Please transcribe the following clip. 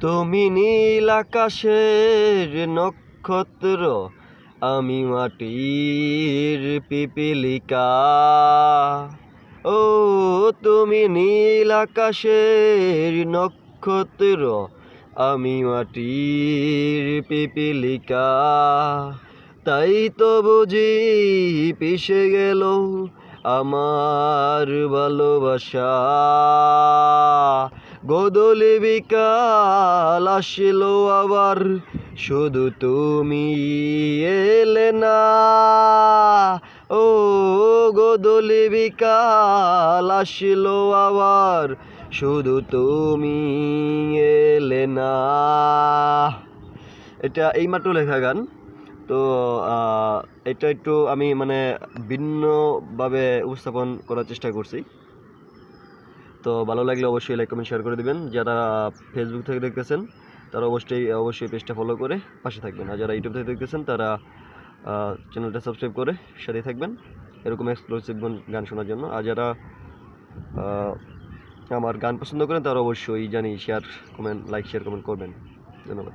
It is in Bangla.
তুমি নীল আকাশের নক্ষত্র, আমি মাটির পিপিলিকা। ও, তুমি নীল আকাশের নক্ষত্র, আমি মাটির পিপিলিকা। তাই তো বুঝি পিষে গেল আমার ভালোবাসা। গোদলে বিকাল আসলো আবার, শুধু তুমি এলে না। ও গোদলে বিকাল আসলো আবার, শুধু তুমি এলে না। এটা এইমাত্র লেখা গান। তো এটা একটু আমি মানে ভিন্নভাবে উপস্থাপন করার চেষ্টা করছি। তো ভালো লাগলে অবশ্যই লাইক কমেন্ট শেয়ার করে দেবেন। যারা ফেসবুক থেকে দেখতেছেন, তারা অবশ্যই অবশ্যই পেজটা ফলো করে পাশে থাকবেন। আর যারা ইউটিউব থেকে দেখতেছেন, তারা চ্যানেলটা সাবস্ক্রাইব করে সাথে থাকবেন। এরকম এক্সক্লুসিভ গান শোনার জন্য। আর যারা আমার গান পছন্দ করেন, তারা অবশ্যই জানি share comment like share comment করবেন। ধন্যবাদ।